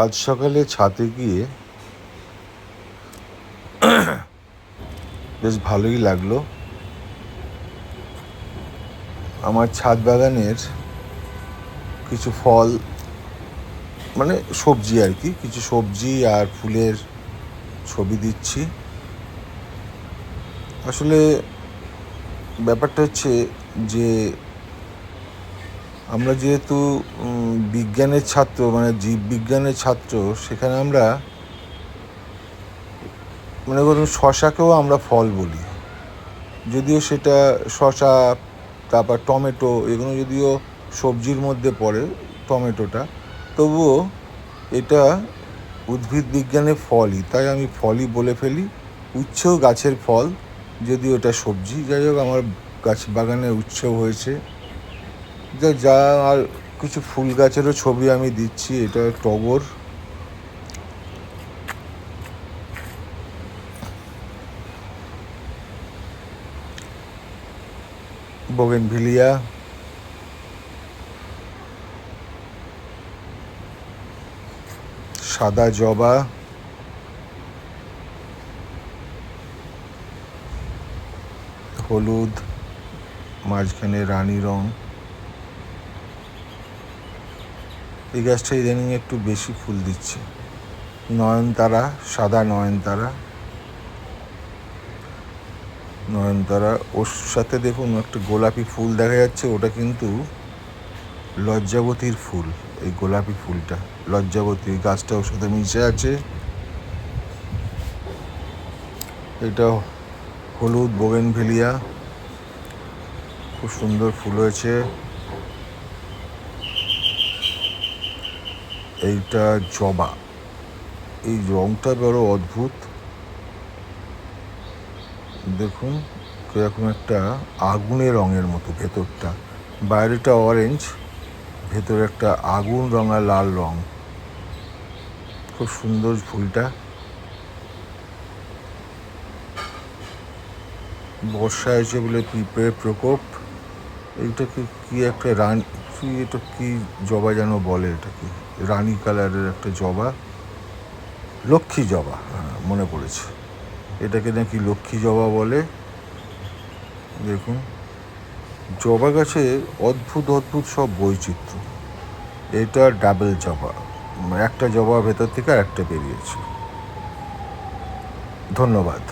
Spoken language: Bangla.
আজ সকালে ছাদে গিয়ে বেশ ভালোই লাগল। আমার ছাদ বাগানের কিছু ফল মানে সবজি আর কি, কিছু সবজি আর ফুলের ছবি দিচ্ছি। আসলে ব্যাপারটা হচ্ছে যে আমরা যেহেতু বিজ্ঞানের ছাত্র মানে জীববিজ্ঞানের ছাত্র, সেখানে আমরা মনে করুন শশাকেও আমরা ফল বলি। যদিও সেটা শশা, তারপর টমেটো, এগুলো যদিও সবজির মধ্যে পড়ে টমেটোটা, তবুও এটা উদ্ভিদ বিজ্ঞানের ফলই, তাই আমি ফলই বলে ফেলি। উচ্ছেও গাছের ফল, যদিও এটা সবজি, যাই হোক, আমার গাছ বাগানে উচ্ছেও হয়েছে। যা আর কিছু ফুল গাছেরও ছবি আমি দিচ্ছি, এটা টগর। বোগেনভিলিয়া। সাদা জবা। হলুদ, মাঝখানে রানী রং। এই গাছটা ইদানিং একটু বেশি ফুল দিচ্ছে। নয়নতারা, সাদা নয়নতারা। নয়নতারা, ওর সাথে দেখুন একটা গোলাপি ফুল দেখা যাচ্ছে, ওটা কিন্তু লজ্জাবতীর ফুল, এই গোলাপি ফুলটা। লজ্জাবতী গাছটা ওর সাথে মিশে আছে। এটা হলুদ, বোগেনভেলিয়া। খুব সুন্দর ফুল হয়েছে। এইটা জবা। এই রংটা বড় অদ্ভুত। দেখুন, কীরকম একটা আগুনের রঙের মতো ভেতরটা। বাইরেটা অরেঞ্জ ভেতরে একটা আগুন রঙা লাল রং। খুব সুন্দর ফুলটা। বর্ষা হয়েছে বলে পিঁপড়ের প্রকোপ? এইটাকে কি একটা রান কি, এটা কি জবা যেন বলে এটাকে রানী কালারের একটা জবা, লক্ষ্মী জবা হ্যাঁ মনে পড়েছে। এটাকে নাকি লক্ষ্মী জবা বলে। দেখুন, জবা গাছে অদ্ভুত অদ্ভুত সব বৈচিত্র্য। এটা ডাবল জবা, একটা জবা ভেতর থেকে আর একটা বেরিয়েছে। ধন্যবাদ।